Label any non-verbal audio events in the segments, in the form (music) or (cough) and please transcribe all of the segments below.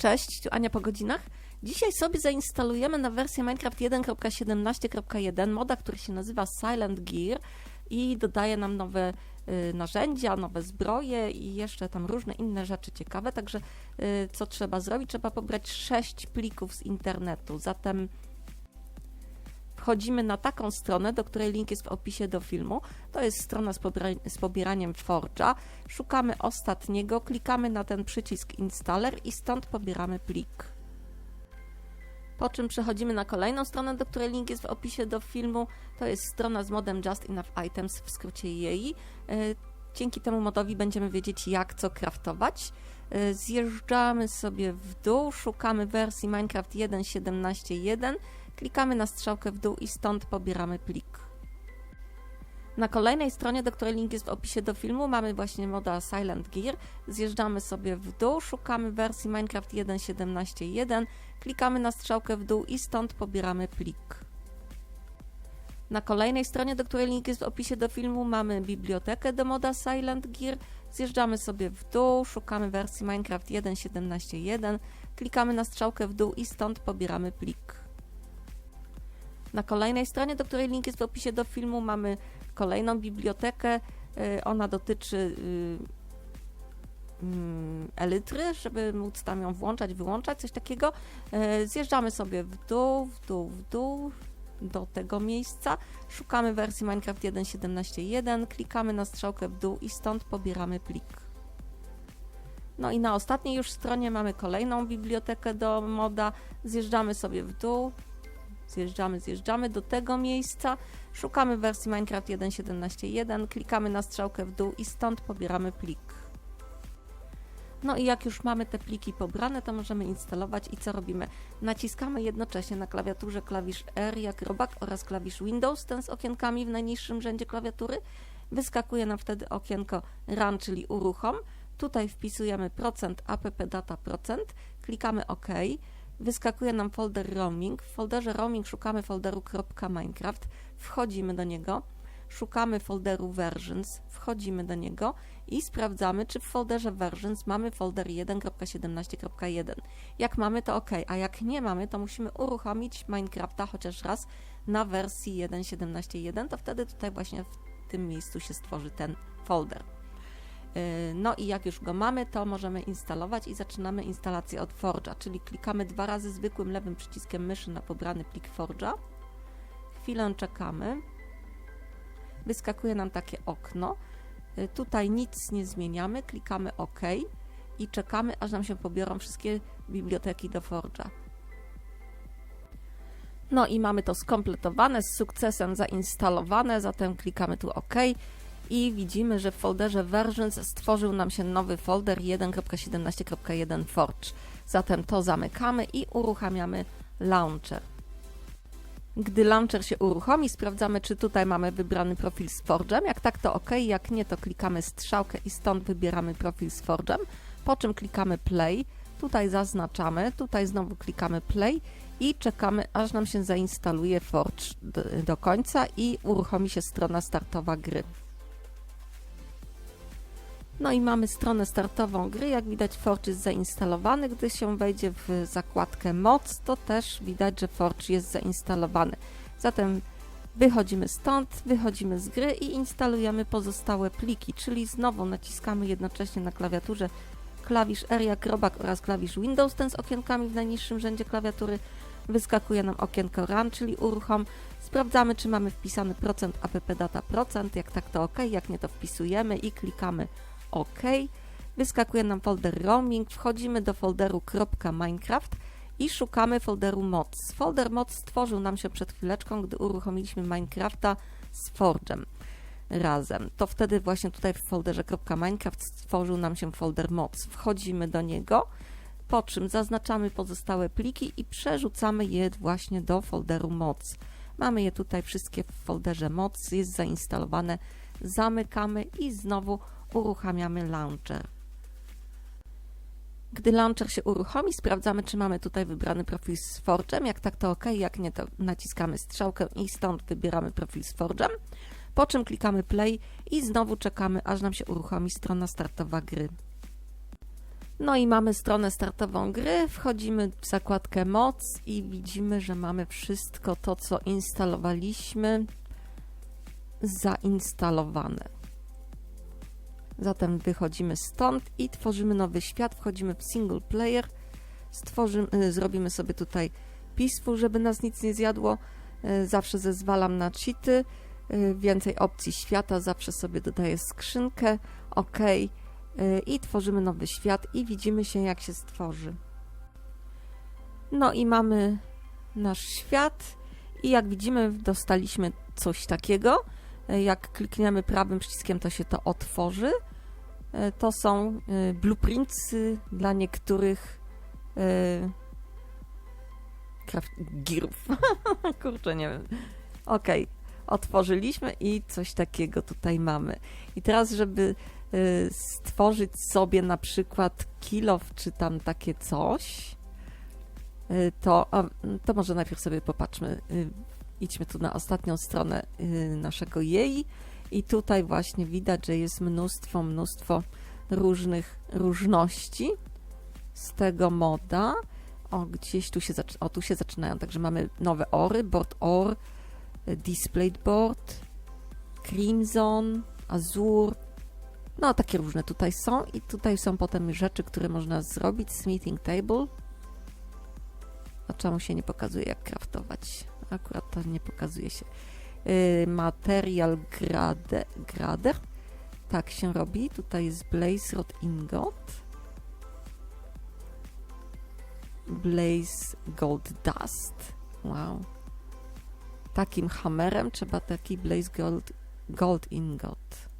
Cześć, tu Ania po godzinach. Dzisiaj sobie zainstalujemy na wersję Minecraft 1.17.1 moda, który się nazywa Silent Gear i dodaje nam nowe y, narzędzia, nowe zbroje i jeszcze tam różne inne rzeczy ciekawe. Także y, co trzeba zrobić? Trzeba pobrać 6 plików z internetu. Zatem wchodzimy na taką stronę, do której link jest w opisie do filmu. To jest strona z, pobra- z pobieraniem Forge'a. Szukamy ostatniego, klikamy na ten przycisk Installer i stąd pobieramy plik. Po czym przechodzimy na kolejną stronę, do której link jest w opisie do filmu. To jest strona z modem Just Enough Items, w skrócie jej. Dzięki temu modowi będziemy wiedzieć, jak co craftować. E, Zjeżdżamy sobie w dół, szukamy wersji Minecraft 1.17.1, klikamy na strzałkę w dół i stąd pobieramy plik. Na kolejnej stronie, do której link jest w opisie do filmu, mamy właśnie moda Silent Gear. Zjeżdżamy sobie w dół, szukamy wersji Minecraft 1.17.1, klikamy na strzałkę w dół i stąd pobieramy plik. Na kolejnej stronie, do której link jest w opisie do filmu, mamy bibliotekę do moda Silent Gear. Zjeżdżamy sobie w dół, szukamy wersji Minecraft 1.17.1, klikamy na strzałkę w dół i stąd pobieramy plik. Na kolejnej stronie, do której link jest w opisie do filmu, mamy kolejną bibliotekę. Y, Ona dotyczy y, mm, elitry, żeby móc tam ją włączać, wyłączać, coś takiego. Y, Zjeżdżamy sobie w dół, w dół, w dół do tego miejsca. Szukamy wersji Minecraft 1.17.1, klikamy na strzałkę w dół i stąd pobieramy plik. No i na ostatniej już stronie mamy kolejną bibliotekę do moda. Zjeżdżamy sobie w dół, zjeżdżamy, zjeżdżamy do tego miejsca, szukamy wersji Minecraft 1.17.1, klikamy na strzałkę w dół i stąd pobieramy plik. No i jak już mamy te pliki pobrane, to możemy instalować i co robimy? Naciskamy jednocześnie na klawiaturze klawisz R jak robak oraz klawisz Windows, ten z okienkami w najniższym rzędzie klawiatury. Wyskakuje nam wtedy okienko Run, czyli uruchom. Tutaj wpisujemy procent appdata procent, klikamy OK. Wyskakuje nam folder roaming. W folderze roaming szukamy folderu .minecraft, wchodzimy do niego, szukamy folderu versions, wchodzimy do niego i sprawdzamy, czy w folderze versions mamy folder 1.17.1. Jak mamy, to OK, a jak nie mamy, to musimy uruchomić Minecrafta chociaż raz na wersji 1.17.1, to wtedy tutaj właśnie w tym miejscu się stworzy ten folder. Yy, No i jak już go mamy, to możemy instalować i zaczynamy instalację od Forge'a, czyli klikamy dwa razy zwykłym lewym przyciskiem myszy na pobrany plik Forge'a. Chwilę czekamy. Wyskakuje nam takie okno. Yy, Tutaj nic nie zmieniamy, klikamy OK i czekamy, aż nam się pobiorą wszystkie biblioteki do Forge'a. No i mamy to skompletowane, z sukcesem zainstalowane, zatem klikamy tu OK i widzimy, że w folderze versions stworzył nam się nowy folder 1.17.1 Forge. Zatem to zamykamy i uruchamiamy launcher. Gdy launcher się uruchomi, sprawdzamy, czy tutaj mamy wybrany profil z Forge'em. Jak tak, to OK, jak nie, to klikamy strzałkę i stąd wybieramy profil z Forge'em, po czym klikamy play, tutaj zaznaczamy, tutaj znowu klikamy play i czekamy, aż nam się zainstaluje Forge do, końca i uruchomi się strona startowa gry. No i mamy stronę startową gry. Jak widać, Forge jest zainstalowany. Gdy się wejdzie w zakładkę moc, to też widać, że Forge jest zainstalowany. Zatem wychodzimy stąd, wychodzimy z gry i instalujemy pozostałe pliki, czyli znowu naciskamy jednocześnie na klawiaturze klawisz R jak robak oraz klawisz Windows, ten z okienkami w najniższym rzędzie klawiatury. Wyskakuje nam okienko Run, czyli uruchom. Sprawdzamy, czy mamy wpisany procent appdata procent. Jak tak, to OK. Jak nie, to wpisujemy i klikamy OK. Wyskakuje nam folder roaming, wchodzimy do folderu .minecraft i szukamy folderu mods. Folder mods stworzył nam się przed chwileczką, gdy uruchomiliśmy Minecrafta z Forge'em razem. To wtedy właśnie tutaj w folderze .minecraft stworzył nam się folder mods. Wchodzimy do niego, po czym zaznaczamy pozostałe pliki i przerzucamy je właśnie do folderu mods. Mamy je tutaj wszystkie w folderze mods, jest zainstalowane. Zamykamy i znowu uruchamiamy launcher. Gdy launcher się uruchomi, sprawdzamy, czy mamy tutaj wybrany profil z Forge'em. Jak tak, to OK, jak nie, to naciskamy strzałkę i stąd wybieramy profil z Forge'em. Po czym klikamy play i znowu czekamy, aż nam się uruchomi strona startowa gry. No i mamy stronę startową gry, wchodzimy w zakładkę moc i widzimy, że mamy wszystko to, co instalowaliśmy, zainstalowane. Zatem wychodzimy stąd i tworzymy nowy świat, wchodzimy w single player, stworzymy, y, zrobimy sobie tutaj peaceful, żeby nas nic nie zjadło. Y, Zawsze zezwalam na cheaty, y, więcej opcji świata, zawsze sobie dodaję skrzynkę, OK i tworzymy nowy świat i widzimy się jak się stworzy. No i mamy nasz świat i jak widzimy dostaliśmy coś takiego. Jak klikniemy prawym przyciskiem to się to otworzy. Y, To są y, blueprints dla niektórych craft- girów. (laughs) Kurczę, nie wiem. Okej, otworzyliśmy i coś takiego tutaj mamy. I teraz, żeby stworzyć sobie na przykład kilof czy tam takie coś, to, to może najpierw sobie popatrzmy. Idźmy tu na ostatnią stronę naszego jej i tutaj właśnie widać, że jest mnóstwo, mnóstwo różnych różności z tego moda. O, gdzieś tu się, o, tu się zaczynają, także mamy nowe ory, board or, displayed board, crimson, azur, no takie różne tutaj są i tutaj są potem rzeczy, które można zrobić, smithing table. A czemu się nie pokazuje jak craftować? Akurat to nie pokazuje się. Y, Material grade, grader. Tak się robi. Tutaj jest blaze rod ingot. Blaze gold dust. Wow. Takim hammerem trzeba taki blaze gold, gold ingot.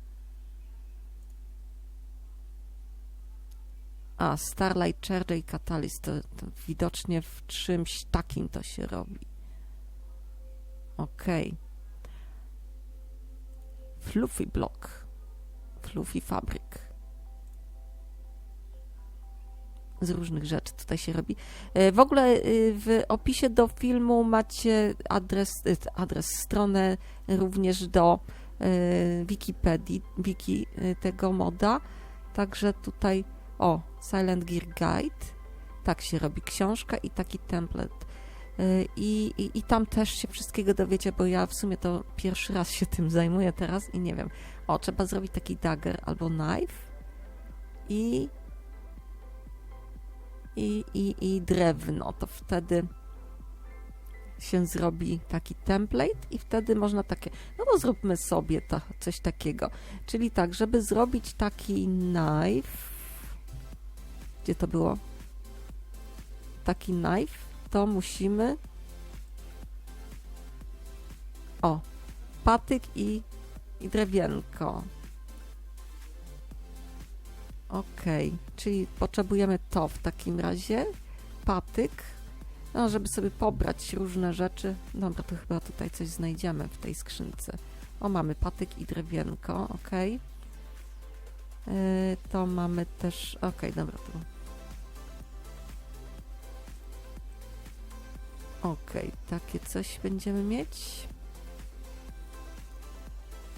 A, Starlight Charger i Catalyst to, to widocznie w czymś takim to się robi. Okej. Fluffy Block. Fluffy Fabric. Z różnych rzeczy tutaj się robi. E, W ogóle e, w opisie do filmu macie adres, e, adres stronę również do Wikipedii, wiki tego moda. Także tutaj o, Silent Gear Guide. Tak się robi książka i taki template. I, i, I tam też się wszystkiego dowiecie, bo ja w sumie to pierwszy raz się tym zajmuję teraz i nie wiem. O, trzeba zrobić taki dagger albo knife i, i, i, i drewno. To wtedy się zrobi taki template i wtedy można takie, no bo zróbmy sobie to, coś takiego. Czyli tak, żeby zrobić taki knife, gdzie to było? Taki knife, to musimy. O, patyk i, i drewienko. Okej, czyli potrzebujemy to w takim razie. Patyk. No, żeby sobie pobrać różne rzeczy. Dobra, to chyba tutaj coś znajdziemy w tej skrzynce. O, mamy patyk i drewienko, okej. Yy, to mamy też. Okej, dobra, to. Okej, takie coś będziemy mieć.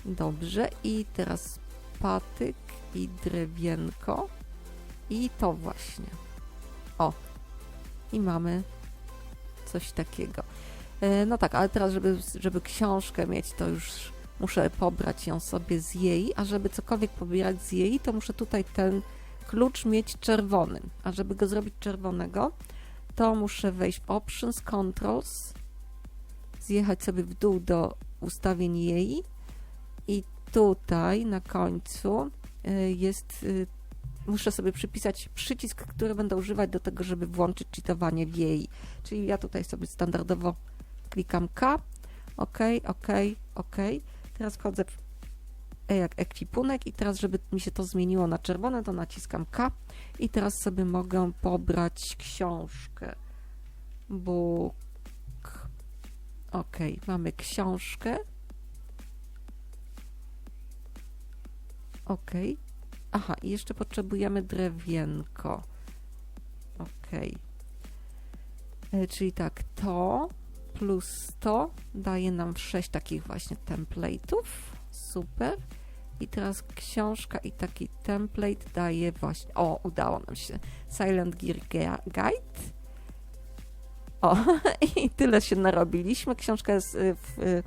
Dobrze, i teraz patyk i drewienko. I to właśnie. O, i mamy coś takiego. E, No tak, ale teraz, żeby, żeby książkę mieć, to już muszę pobrać ją sobie z jej, a żeby cokolwiek pobierać z jej, to muszę tutaj ten klucz mieć czerwony. A żeby go zrobić czerwonego, to muszę wejść w Options, Controls, zjechać sobie w dół do ustawień jej i tutaj na końcu y, jest, y, muszę sobie przypisać przycisk, który będę używać do tego, żeby włączyć cheatowanie w jej. Czyli ja tutaj sobie standardowo klikam K, OK, OK, OK. Teraz wchodzę w E jak ekwipunek i teraz, żeby mi się to zmieniło na czerwone, to naciskam K i teraz sobie mogę pobrać książkę. Book. Ok, mamy książkę. Ok. Aha, i jeszcze potrzebujemy drewienko. Ok. E, Czyli tak, to plus to daje nam 6 takich właśnie template'ów. Super. I teraz książka i taki template daje właśnie. O, udało nam się. Silent Gear Guide. O, (laughs) i tyle się narobiliśmy. Książka jest y, w y,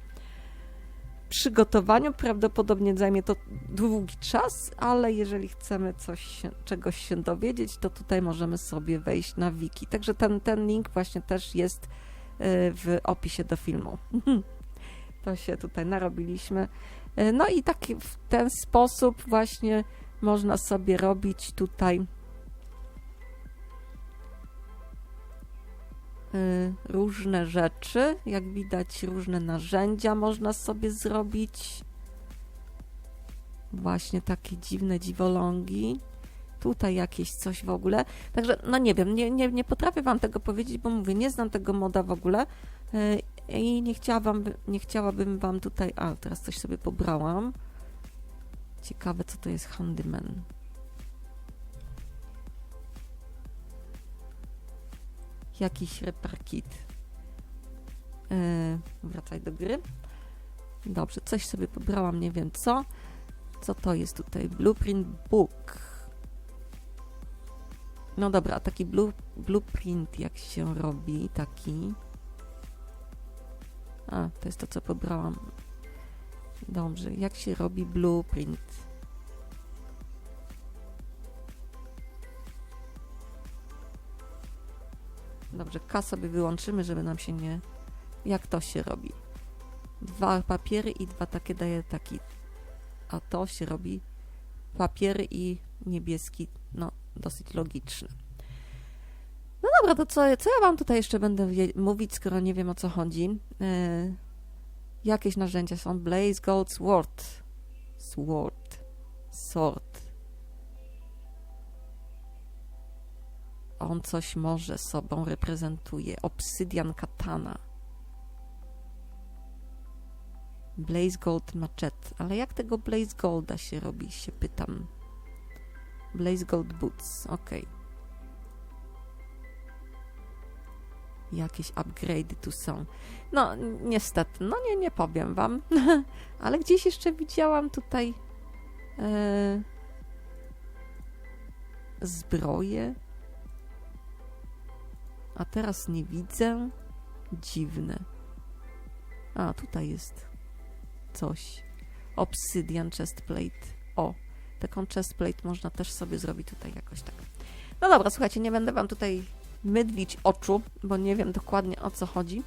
przygotowaniu. Prawdopodobnie zajmie to długi czas, ale jeżeli chcemy coś czegoś się dowiedzieć, to tutaj możemy sobie wejść na wiki. Także ten, ten link właśnie też jest y, w opisie do filmu. (laughs) To się tutaj narobiliśmy. Y, No i tak w ten sposób właśnie można sobie robić tutaj y, różne rzeczy. Jak widać, różne narzędzia można sobie zrobić. Właśnie takie dziwne dziwolągi. Tutaj jakieś coś w ogóle. Także, no nie wiem, nie, nie, nie potrafię Wam tego powiedzieć, bo mówię, nie znam tego moda w ogóle. I nie chciałabym, nie chciałabym Wam tutaj. A, teraz coś sobie pobrałam. Ciekawe, co to jest handyman. Jakiś repair kit. Yy, wracaj do gry. Dobrze, coś sobie pobrałam, nie wiem co. Co to jest tutaj? Blueprint book. No dobra, taki blue, blueprint jak się robi, taki. A, to jest to, co pobrałam. Dobrze, jak się robi blueprint? Dobrze, K sobie wyłączymy, żeby nam się nie... Jak to się robi? Dwa papiery i dwa takie daje taki... A to się robi papiery i niebieski, no dosyć logiczne. No dobra, to co, co ja wam tutaj jeszcze będę mówić, skoro nie wiem o co chodzi? E, jakieś narzędzia są. Blaze Gold Sword. Sword. Sword. On coś może sobą reprezentuje. Obsydian Katana. Blaze Gold Machete. Ale jak tego Blaze Golda się robi, się pytam. Blaze Gold Boots. Okej. Jakieś upgrade'y tu są. No, niestety, no nie, nie powiem wam. (laughs) Ale gdzieś jeszcze widziałam tutaj e, zbroję. A teraz nie widzę. Dziwne. A, tutaj jest coś. Obsydian chestplate. O, taką chestplate można też sobie zrobić tutaj jakoś tak. No dobra, słuchajcie, nie będę wam tutaj mydlić oczu, bo nie wiem dokładnie o co chodzi.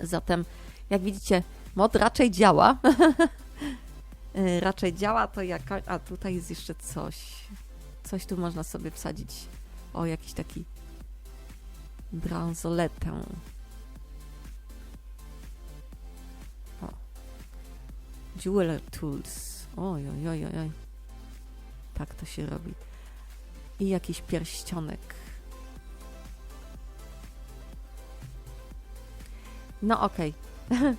Zatem, jak widzicie, mod raczej działa. (laughs) Y, raczej działa to jak. A tutaj jest jeszcze coś. Coś tu można sobie wsadzić. O, jakiś taki bransoletę. O. Jeweler Tools. Oj, oj, oj, oj. Tak to się robi. I jakiś pierścionek. No okej. (laughs)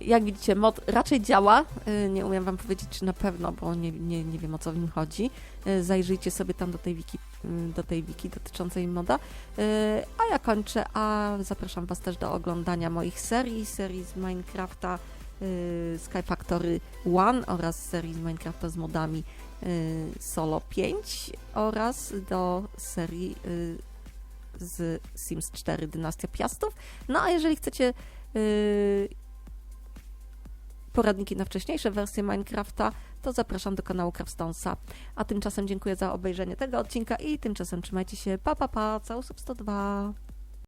Jak widzicie, mod raczej działa. Y, Nie umiem wam powiedzieć, czy na pewno, bo nie, nie, nie wiem o co w nim chodzi. Y, Zajrzyjcie sobie tam do tej wiki, y, do tej wiki dotyczącej moda. A ja kończę, a zapraszam was też do oglądania moich serii, serii z Minecrafta Sky Factory One oraz serii z Minecrafta z modami Solo 5 oraz do serii z Sims 4 Dynastia Piastów. No a jeżeli chcecie y, poradniki na wcześniejsze wersje Minecrafta, to zapraszam do kanału Craftstonesa. A tymczasem dziękuję za obejrzenie tego odcinka i tymczasem trzymajcie się. Pa, pa, pa. Całusub 102.